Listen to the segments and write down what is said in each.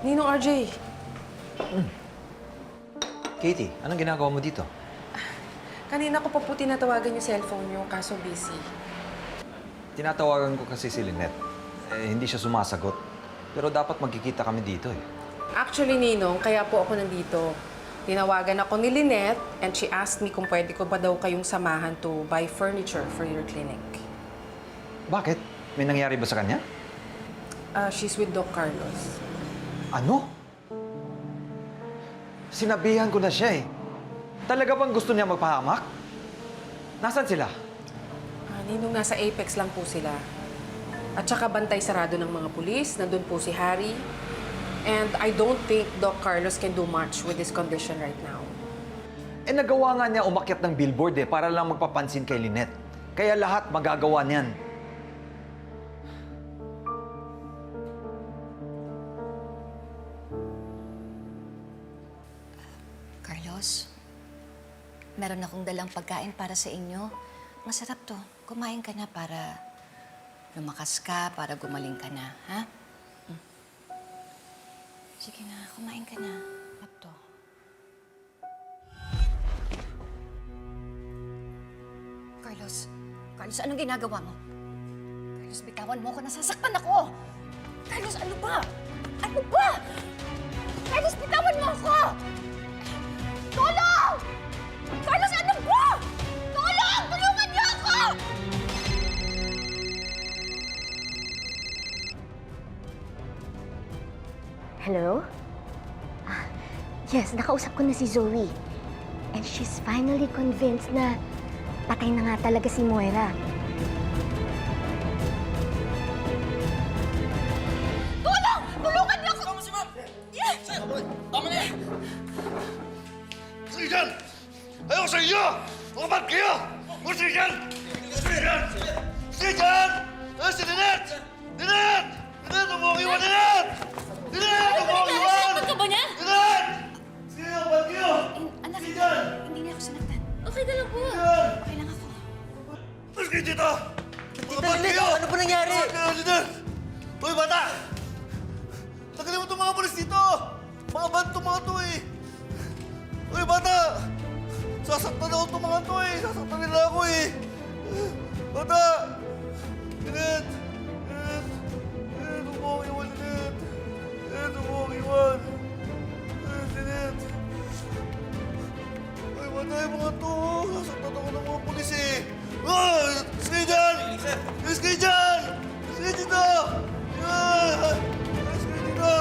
Ninong RJ, Katie, anong ginagawa mo dito? kanina ko pa po tinatawagan yung cellphone niyo, kaso busy. Tinatawagan ko kasi si Lynette. Eh, hindi siya sumasagot. Pero dapat magkikita kami dito eh. Actually, Ninong, kaya po ako nandito. Tinawagan ako ni Lynette and she asked me kung pwede ko ba daw kayong samahan to buy furniture for your clinic. Bakit? May nangyari ba sa kanya? Uh, she's with Doc Carlos. Ano? Sinabihan ko na siya eh. Talaga bang gusto niya magpahamak? Nasaan sila? Ah, Ninong, nasa Apex lang po sila. At saka bantay sarado ng mga pulis. Nandun po si Harry. And I don't think Doc Carlos can do much with his condition right now. Eh nagawa nga niya umakyat ng billboard eh para lang magpapansin kay Lynette. Kaya lahat magagawa niyan. Carlos, meron akong dalang pagkain para sa inyo. Masarap to. Kumain ka na para lumakas ka, para gumaling ka na, ha? Mm. Sige na, kumain ka na. Sarap to. Carlos, Carlos, anong ginagawa mo? Carlos, bitawan mo ako. Nasasaktan ako. Carlos, ano ba? Ano ba? Hello? Ah, yes, nakausap ko na si Zoe. And she's finally convinced na patay na nga talaga si Moira. Tulong! Tulungan niyo ako! Tama si Ma'am! Yes! Tama na yan! Sige dyan! Ayaw sa inyo! Bad kayo! Huwag sige dyan! Sige dyan! Sige dyan! Ah, si Lynette! Lynette! Lynette! Huwag mo kayo dito! Kayo! ano ba nangyari? Lynette! Hoy, bata! Tagalin mo itong mga polis dito! Mga bad to mga to eh! Hoy, bata! Sasaktan ako itong mga to eh! Sasaktan nila ako eh! Bata! Lynette! Lynette! Lynette, huwag mo akong iwan, Lynette! Lynette, huwag mo akong iwan! Lynette, Lynette! Hoy, bata yung mga to! Sige dyan! Sige dito! Ah! Sige dito!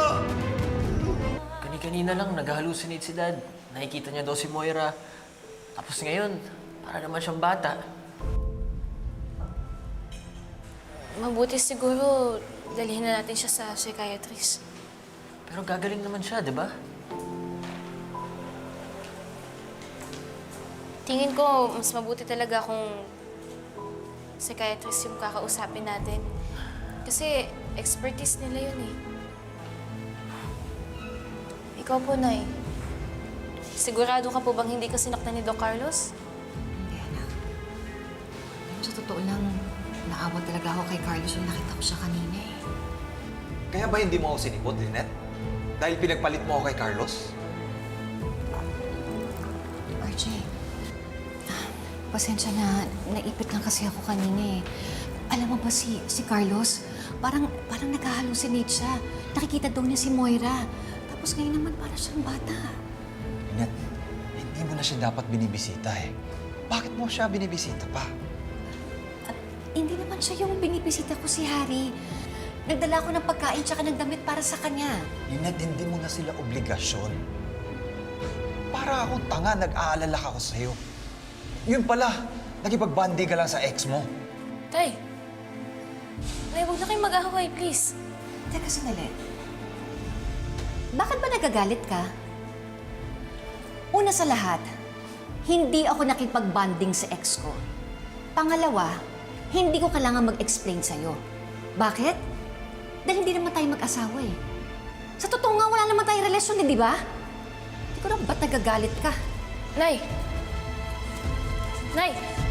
Kani-kanina lang, nag-hallucinate si Dad. Nakikita niya daw si Moira. Tapos ngayon, para naman siyang bata. Mabuti siguro dalhin na natin siya sa psychiatrist. Pero gagaling naman siya, di ba? Tingin ko, mas mabuti talaga kung psychiatrist yung kakausapin natin. Kasi expertise nila yun eh. Ikaw po, Nay. Sigurado ka po bang hindi ka sinaktan ni Doc Carlos? Hindi, anak. Sa totoo lang, naawa talaga ako kay Carlos yung nakita ko siya kanina eh. Kaya ba hindi mo ako sinipot, Lynette? Dahil pinagpalit mo ako kay Carlos? RJ, pasensya na, naipit lang kasi ako kanina eh. Alam mo ba si, si Carlos, parang, parang nag-hallucinate siya. Nakikita daw niya si Moira. Tapos ngayon naman para siyang bata. Lynette, hindi mo na siya dapat binibisita eh. Bakit mo siya binibisita pa? At hindi naman siya yung binibisita ko si Harry. Nagdala ko ng pagkain tsaka ng damit para sa kanya. Lynette, hindi mo na sila obligasyon. Para akong tanga, nag-aalala ka ko sa'yo. Yun pala, nakipag-bandi ka lang sa ex mo. Tay! Tay, huwag na kayong mag-ahaway, please. Teka sandali. Bakit ba nagagalit ka? Una sa lahat, hindi ako nakipag-bonding sa ex ko. Pangalawa, hindi ko kailangan mag-explain sa'yo. Bakit? Dahil hindi naman tayo mag-asawa eh. Sa totoo nga, wala naman tayong relasyon eh, di ba? Hindi ko na ba't nagagalit ka? Nay! Nay!